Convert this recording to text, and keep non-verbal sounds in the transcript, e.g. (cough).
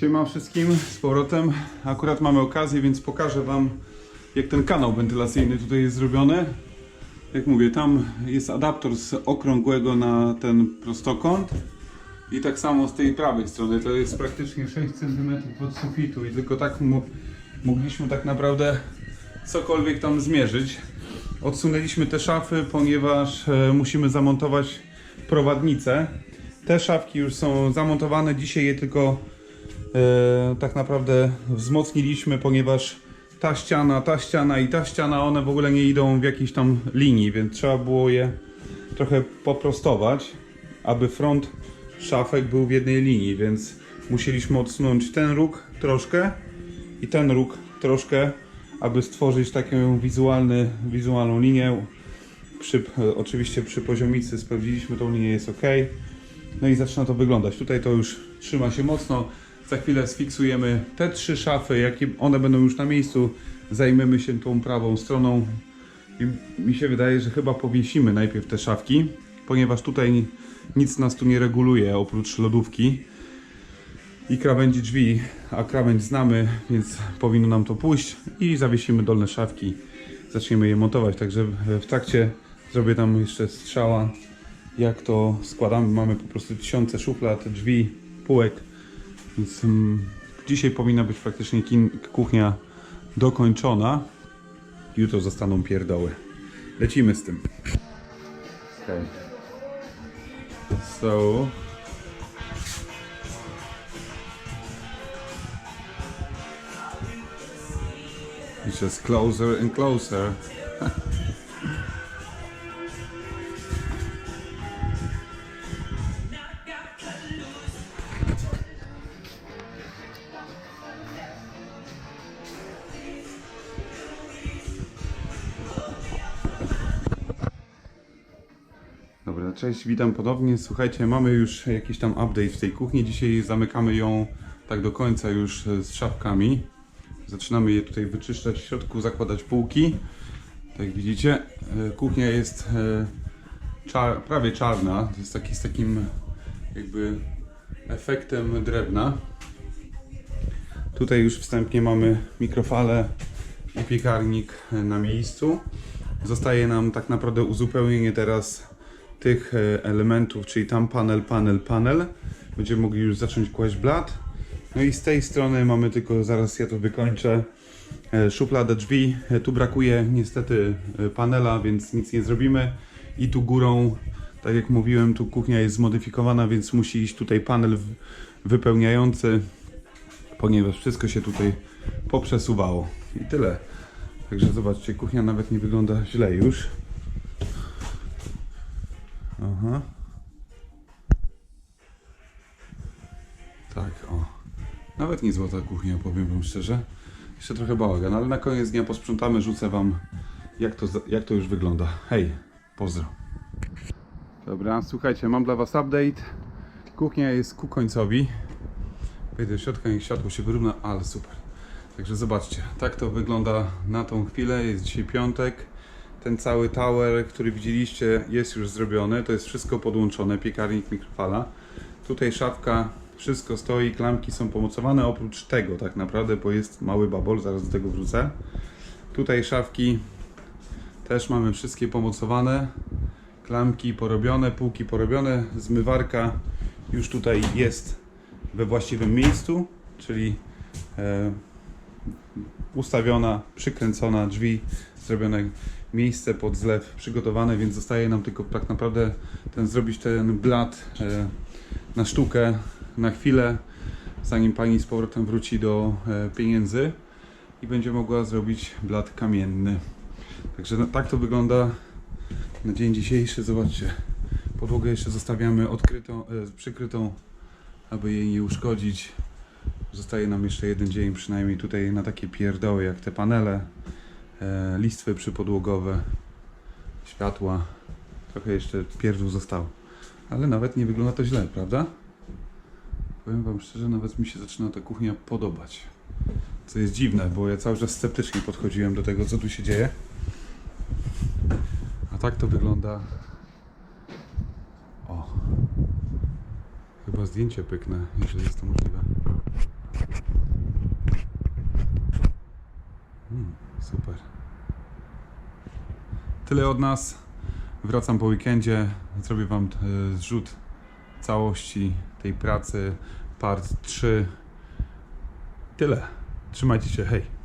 Siema wszystkim z powrotem. Akurat mamy okazję, więc pokażę Wam jak ten kanał wentylacyjny tutaj jest zrobiony. Jak mówię, tam jest adapter z okrągłego na ten prostokąt. I tak samo z tej prawej strony, to jest praktycznie 6 cm od sufitu i tylko tak mo- mogliśmy tak naprawdę cokolwiek tam zmierzyć. Odsunęliśmy te szafy, ponieważ e, musimy zamontować prowadnicę. Te szafki już są zamontowane, dzisiaj je tylko tak naprawdę wzmocniliśmy, ponieważ ta ściana, ta ściana i ta ściana, one w ogóle nie idą w jakiejś tam linii, więc trzeba było je trochę poprostować, aby front szafek był w jednej linii, więc musieliśmy odsunąć ten róg troszkę i ten róg troszkę, aby stworzyć taką wizualny, wizualną linię. Przy, oczywiście przy poziomicy sprawdziliśmy tą linię, jest ok. No i zaczyna to wyglądać. Tutaj to już trzyma się mocno. Za chwilę sfiksujemy te trzy szafy, jakie one będą już na miejscu. Zajmiemy się tą prawą stroną. I mi się wydaje, że chyba powiesimy najpierw te szafki, ponieważ tutaj nic nas tu nie reguluje oprócz lodówki i krawędzi drzwi, a krawędź znamy, więc powinno nam to pójść i zawiesimy dolne szafki. Zaczniemy je montować, także w trakcie zrobię tam jeszcze strzała, jak to składamy. Mamy po prostu tysiące szuflad, drzwi, półek, więc mm, dzisiaj powinna być praktycznie kin- kuchnia dokończona. Jutro zostaną pierdoły. Lecimy z tym. Okay. So It's just closer and closer. (laughs) cześć, witam ponownie. Słuchajcie, mamy już jakiś tam update w tej kuchni. Dzisiaj zamykamy ją tak do końca już z szafkami. Zaczynamy je tutaj wyczyszczać w środku, zakładać półki. Tak jak widzicie, e, kuchnia jest e, czar, prawie czarna. To jest taki z takim jakby efektem drewna. Tutaj już wstępnie mamy mikrofalę i piekarnik na miejscu. Zostaje nam tak naprawdę uzupełnienie teraz tych e, elementów, czyli tam panel, panel, panel. Będziemy mogli już zacząć kłaść blat. No i z tej strony mamy tylko, zaraz ja to wykończę, e, szufladę drzwi. E, Tu brakuje niestety panela, więc nic nie zrobimy. I tu górą, tak jak mówiłem, tu kuchnia jest zmodyfikowana, więc musi iść tutaj panel wypełniający, ponieważ wszystko się tutaj poprzesuwało. I tyle. Także zobaczcie, kuchnia nawet nie wygląda źle już. Aha. Tak, o. Nawet nie złota kuchnia, powiem wam szczerze. Jeszcze trochę bałagan, ale na koniec dnia posprzątamy, rzucę wam jak to, jak to już wygląda. Hej, pozdro. Dobra, słuchajcie, mam dla was update. Kuchnia jest ku końcowi. Wejdę do środka, niech światło się wyrówna, ale super. Także zobaczcie, tak to wygląda na tą chwilę. Jest dzisiaj piątek. Ten cały tower, który widzieliście, jest już zrobiony. To jest wszystko podłączone, piekarnik, mikrofala. Tutaj szafka, wszystko stoi, klamki są pomocowane, oprócz tego tak naprawdę, bo jest mały babol, zaraz do tego wrócę. Tutaj szafki też mamy wszystkie pomocowane. Klamki porobione, półki porobione, zmywarka już tutaj jest we właściwym miejscu, czyli e, ustawiona, przykręcona, drzwi zrobione, miejsce pod zlew przygotowane, więc zostaje nam tylko tak naprawdę ten zrobić ten blat e, na sztukę, na chwilę, zanim pani z powrotem wróci do e, pieniędzy i będzie mogła zrobić blat kamienny. Także no, tak to wygląda na dzień dzisiejszy. Zobaczcie, podłogę jeszcze zostawiamy odkrytą, e, przykrytą, aby jej nie uszkodzić. Zostaje nam jeszcze jeden dzień przynajmniej tutaj na takie pierdoły jak te panele, e, listwy przypodłogowe, światła. Trochę jeszcze pierdół zostało. Ale nawet nie wygląda to źle, prawda? Powiem Wam szczerze, nawet mi się zaczyna ta kuchnia podobać. Co jest dziwne, bo ja cały czas sceptycznie podchodziłem do tego, co tu się dzieje. A tak to wygląda. O. Chyba zdjęcie pyknę, jeżeli jest to możliwe. Super. Tyle od nas. Wracam po weekendzie. Zrobię Wam e, zrzut całości tej pracy. Part 3. Tyle. Trzymajcie się. Hej.